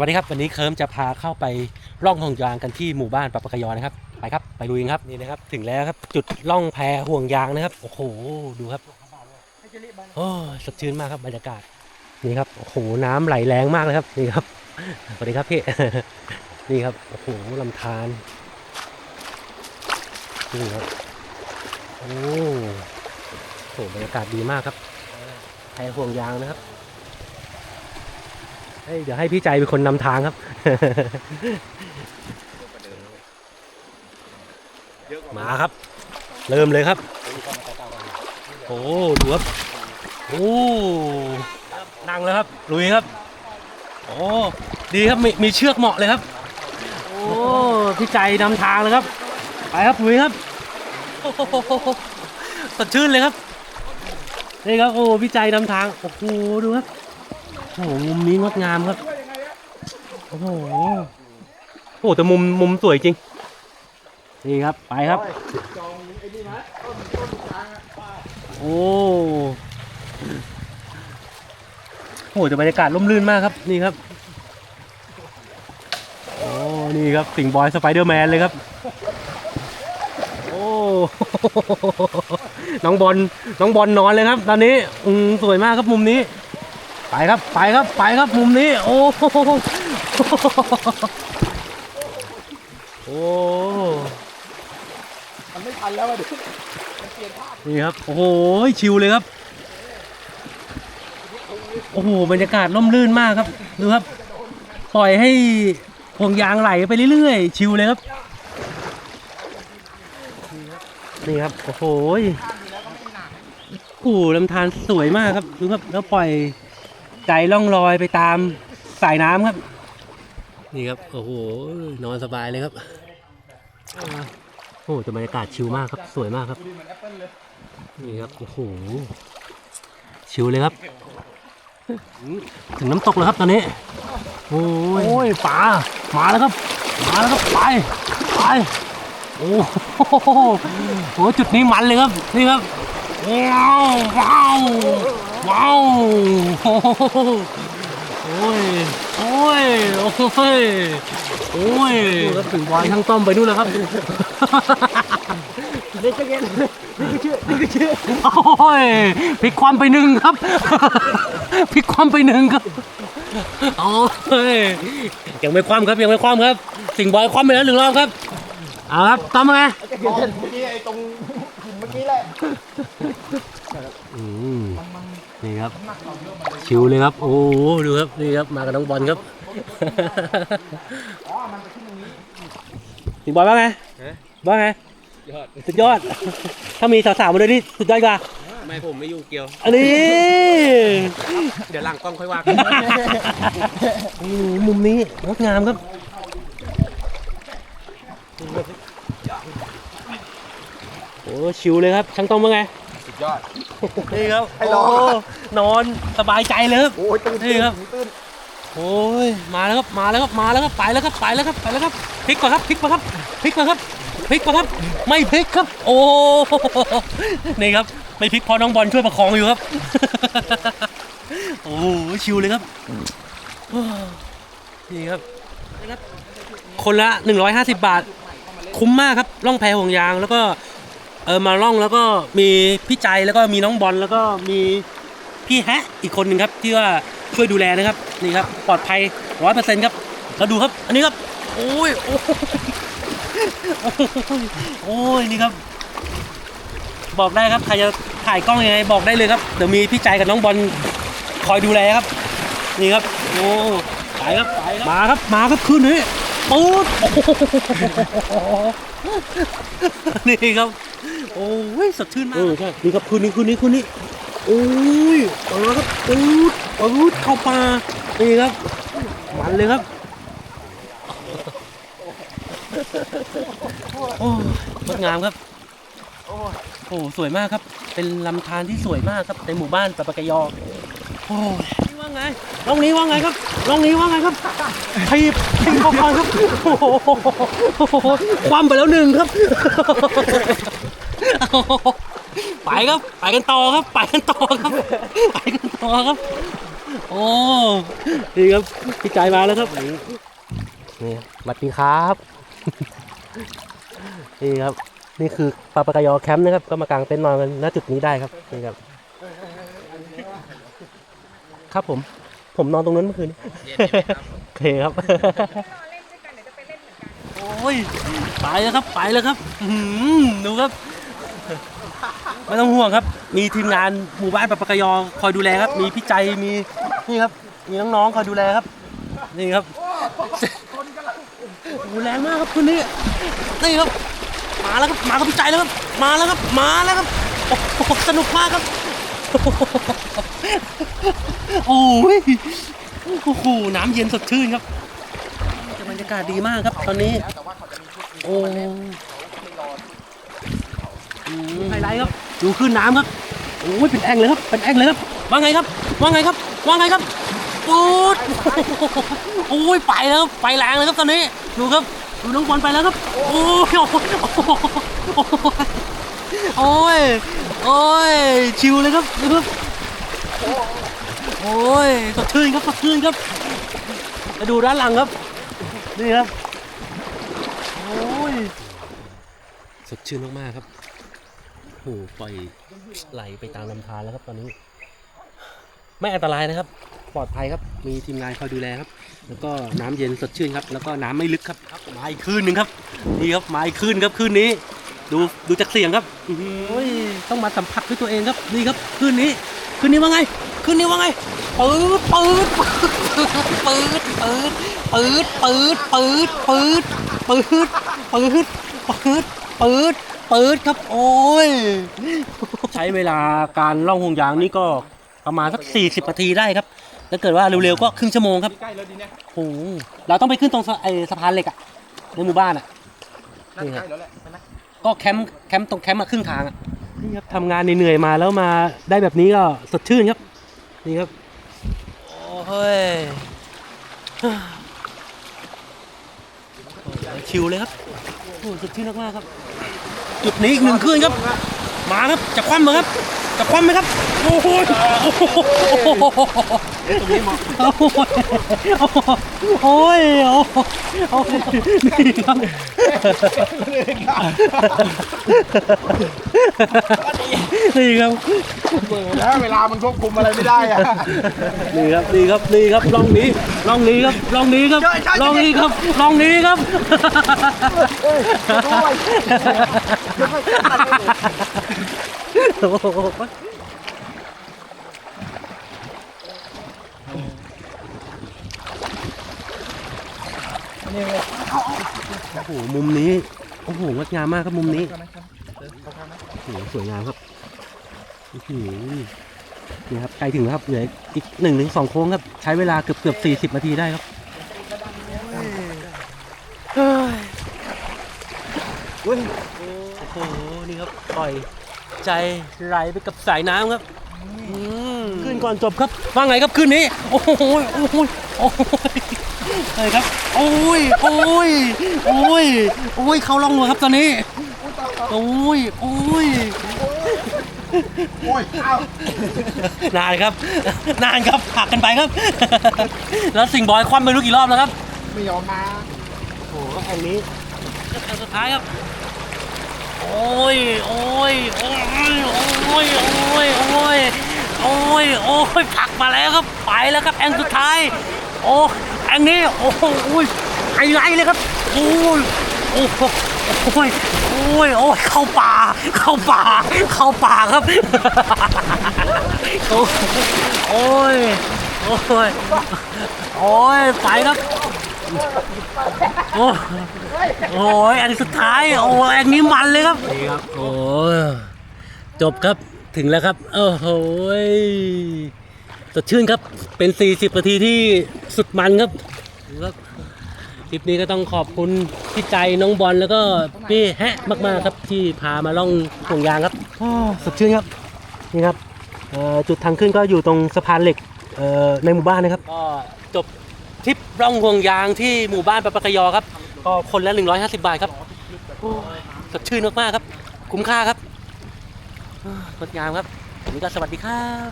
สวัสดีครับ วันนี้เคิร์มจะพาเข้าไปล่องห่วงยางกันที่หมู่บ้านปะปะกยอนะครับไปครับไปลุยกันครับนี่นะครับ ถึงแล้วครับจุดล่องแพห่วงยางนะครับ โอ้โหดูครับโอ้ยสดชื่นมากครับบรรยากาศนี่ครับโอ้โหน้ำไหลแรงมากเลยครับนี่ครับสวัสดีครับพี่นี่ครับโอ้โหลำธารนี่ครับโอ้โหบรรยากาศดีมากครับแพห่วงยางนะครับ เฮ้ยเดี๋ยวให้พี่ใจเป็นคนนำทางครับ มาครับ เริ่มเลยครับ โอ้ดูครับโอ้นั่งแล้วครับลุยครับ โอ้ดีครับมีมีเชือกเหมาะเลยครับ โอ้พี่ใจนำทางเลยครับ ไปครับลุยครับสดชื่นเลยครับนี่ครับโอ้พี่ใจนำทางโอ้โหดูครับ โอ้โหมุมนี้งดงามครับ โอ้โห โอ้โหแต่มุมมุมสวยจริง นี่ครับ ไปครับ โอ้โหแต่บรรยากาศร่มรื่นมากครับ นี่ครับ โอ้ นี่ครับ สิงห์บอยสไปเดอร์แมนเลยครับ โอ้ น้องบอล น้องบอลนอนเลยครับ ตอนนี้อืมสวยมากครับมุมนี้ ไปครับไปครับไปครับมุมนี้ โอ้โหโอ้มันไม่ทันแล้วอะดินี่ครับ โอ้โหชิวเลยครับ โอ้โหบรรยากาศร่มรื่นมากครับดูครับ ปล่อยให้ห่วงยางไหลไปเรื่อยๆ ชิวเลยครับ นี่ครับ โอ้โหโอ้โหลำธารสวยมากครับดูครับ แล้วปล่อย ใจล่องลอยไปตามสายน้ำครับ นี่ครับ โอ้โห นอนสบายเลยครับอ่าโอ้โหแต่บรรยากาศชิลมากครับ สวยมากครับ นี่ครับ โอ้โห ชิลเลยครับ ถึงน้ำตกแล้วครับตอนนี้ โอ้ยโอ้ยป่ามาแล้วครับ มาแล้วครับ ไป ไป โอ้โหโอ้โหจุดนี้มันเลยครับ นี่ครับ ว้าวว้าว ว้าวโอ้โหโอ้ยโอ้ยโอ้ยโอ้ยถึงบอยทั้งต้อมไปนู่นแล้วครับเด็กเย็นนี่คือชื่อนี่คือชื่อโอ้ยพลิกความไปหนึ่งครับพลิกความไปหนึ่งครับโอ้ยยังไม่คว่ำครับยังไม่คว่ำครับ สิงบอยคว่ำไปแล้วหนึ่งรอบครับเอาครับต้อมไงเมื่อกี้ไอ้ตรงหินเมื่อกี้แหละอืม นี่ครับ ชิวเลยครับ โอ้โหดูครับนี่ครับมากับน้องบอลครับสิงห์บอยว่าไงว่าไงยอดสุดยอด ถ้ามีสาวๆมาด้วยนี่สุดยอดกว่าไม่ผมไม่อยู่เกี่ยว อันนี้ เดี๋ยวหลังกล้องค่อยว่ากันโอ้โหมุมนี้งดงามครับโอ้ชิวเลยครับช่างต้มว่าไง สุดยอด นี่ครับให้รอโนอนสบายใจเลยครับ โอ้ยตื้นนี่ครับ ตื้นโอ้ยมาแล้วครับมาแล้วครับมาแล้วครับไปแล้วครับไปแล้วครับไปแล้วครับพลิกก่อนครับพลิกมาครับพลิกมาครับพลิกมาครับ ไม่พลิกครับ โอ้นี่ครับไม่พลิกเพราะน้องบอลช่วยประคองอยู่ครับ โอ้โหชิวเลยครับโอ้นี่ครับ คนละ 150 บาท คุ้มมากครับล่องแพห่วงยางแล้วก็ เออมาล่องแล้วก็มีพี่ใจแล้วก็มีน้องบอลแล้วก็มีพี่แฮะอีกคนหนึ่งครับที่ว่าช่วยดูแลนะครับนี่ครับปลอดภัยร้อยเปอร์เซ็นต์ครับแล้วดูครับ อันนี้ครับโอ้ยโอ้ยโอ้ยนี่ครับ บอกได้ครับใครจะถ่ายกล้องยังไงบอกได้เลยครับเดี๋ยวมีพี่ใจกับน้องบอลคอยดูแลครับ นี่ครับโอ้ไปครับไปครับมาครับมาครับคืนนี้ปุ๊ดนี่ครับ โอ้ยสดชื่นมาก เออใช่นี่ครับคืนนี้คืนนี้คืนนี้โอ้ยมาครับปูดปูดเข้าป่านี่ครับมันเลยครับโอ้ยงดงามครับ โอ้โหสวยมากครับ เป็นลำธารที่สวยมากครับในหมู่บ้านปะปะกะยอโอ้ยว่าไงล่องนี้ว่าไงครับล่องนี้ว่าไงครับทีบทีบเข้าไปครับโอ้โหคว่ำไปแล้วหนึ่งครับ ไปครับไปกันต่อครับ ไปกันต่อครับ ไปกันต่อครับ โอ้นี่ครับพี่ใจมาแล้วครับนี่นี่สวัสดีครับนี่ครับ นี่คือปาปากายอแคมป์นะครับ ก็มากางเต็นท์นอนกันณจุดนี้ได้ครับนี่ครับ ครับผม ผมนอนตรงนั้นเมื่อคืนโอเคครับโอ้ยไปแล้วครับไปแล้วครับอื้อหือดูครับ ไม่ต้องห่วงครับ มีทีมงานหมู่บ้านปะปะกยอคอยดูแลครับ มีพี่ใจมีนี่ครับ มีน้องๆคอยดูแลครับ นี่ครับดูแรงมากครับคืนนี้นี่ครับ มาแล้วครับมากับพี่ใจแล้วครับ มาแล้วครับมาแล้วครับโอ้โหสนุกมากครับโอ้ยโอ้โหน้ำเย็นสดชื่นครับแต่บรรยากาศดีมากครับ ตอนนี้ โอ้ ไฮไลท์ครับ ดูขึ้นน้ำครับ โอ้ยเป็นแอ่งเลยครับ เป็นแอ่งเลยครับ ว่าไงครับ ว่าไงครับ ว่าไงครับปูดโอ้ยไปแล้วครับไปแรงเลยครับตอนนี้ ดูครับ ดูน้องบอลไปแล้วครับ โอ้ยโอ้ย โอ้ย ชิวเลยครับดูครับ โอ้ยสดชื่นครับสดชื่นครับมาดูด้านหลังครับ นี่ครับ โอ้ย สดชื่นมากๆครับ หปล่อยไหลไปตามลำธารแล้วครับตอนนี้ ไม่อันตรายนะครับ ปลอดภัยครับ มีทีมงานคอยดูแลครับ แล้วก็น้ำเย็นสดชื่นครับ แล้วก็น้ำไม่ลึกครับครับมาอีกคืนหนึ่งครับนี่ครับมาอีกคืนครับคืนนี้ ดูดูจากเสียงครับโอ้ยต้องมาสัมผัสด้วยตัวเองครับนี่ครับคืนนี้คืนนี้ว่าไงคืนนี้ว่าไงปืดปืดปืดปืดปืดปืดปืดปืดปืดปืดปืดปืดปืด ปืดครับ โอ้ย ใช้เวลาการล่องห่วงยางนี่ก็ประมาณสัก40นาทีได้ครับถ้าเกิดว่าเร็วๆก็ครึ่งชั่วโมงครับใกล้แล้วดีเนี่ยโอ้โหเราต้องไปขึ้นตรงสะไอสะพานเหล็กอะในหมู่บ้านอะน่าจะใกล้แล้วแหละใช่ไหมก็แคมป์แคมป์ตรงแคมป์อะครึ่งทางอะนี่ครับทำงานเหนื่อยๆมาแล้วมาได้แบบนี้ก็สดชื่นครับนี่ครับโอ้ยชิวเลยครับโอ้สดชื่นมากๆครับ จุดนี้อีกหนึ่งคืนครับ มาครับจะคว่ำไหมครับจะคว่ำไหมครับโอ้โหโอ้โหตรงนี้มองโอ้ยโอ้โหโอ้โหนี่ครับ นี่ครับแล้วเวลามันควบคุมอะไรไม่ได้อะนี่ครับนี่ครับนี่ครับลองนี้ลองนี้ครับลองนี้ครับลองนี้ครับลองนี้ครับโอ้โหโอ้โห มุมนี้ โอ้โห งดงามมากครับมุมนี้โอ้โหสวยงามครับอื้อหือ นี่ครับใกล้ถึงแล้วครับเหลืออีกหนึ่งถึงสองโค้งครับ ใช้เวลาเกือบเกือบสี่สิบนาทีได้ครับเฮ้ยโอ้โหนี่ครับปล่อยใจไหลไปกับสายน้ำครับขึ้นก่อนจบครับว่าไงครับขึ้นนี้โอ้โหโอ้โหโอ้โหเลยครับโอ้ยโอ้ยโอ้ยโอ้ยเข้าร่องเลยครับตอนนี้โอ้ยโอ้ยโอ้ยเอ้านานครับ นานครับหักกันไปครับ แล้วสิงห์บอยคว่ำไม่รู้กี่รอบแล้วครับไม่ยอมมาโอ้โหแห่งนี้แห่งสุดท้ายครับ โอ้ย โอ้ย โอ้ย โอ้ย โอ้ย โอ้ย โอ้ย โอ้ยผลักมาแล้วครับ ไปแล้วครับแองสุดท้าย โอ้แองนี้ โอ้โหไฮไลท์เลยครับ โอ้ยโอ้โหโอ้ยโอ้ยโอ้ยเข้าป่า เข้าป่า เข้าป่าครับ โอ้ยโอ้ย โอ้ย โอ้ย ไปครับ โอ้โอ้ย อันสุดท้าย โอ้ย อันนี้มันเลยครับนี่ครับ โอ้ย จบครับ ถึงแล้วครับ โอ้โหยสดชื่นครับ เป็น 40นาทีที่สุดมันครับครับ คลิปนี้ก็ต้องขอบคุณพี่ใจน้องบอลแล้วก็พี่แฮะมากๆครับที่พามาล่องห่วงยางครับโอ้สดชื่นครับนี่ครับเอ่อจุดทางขึ้นก็อยู่ตรงสะพานเหล็กเอ่อในหมู่บ้านนะครับก็จบทริปร่องห่วงยางที่หมู่บ้านปะปะกะยอครับก็คนละ 150 บาทครับโอ้ยสดชื่นมากๆครับ คุ้มค่าครับอ่างดงามครับวันนี้ก็สวัสดีครับ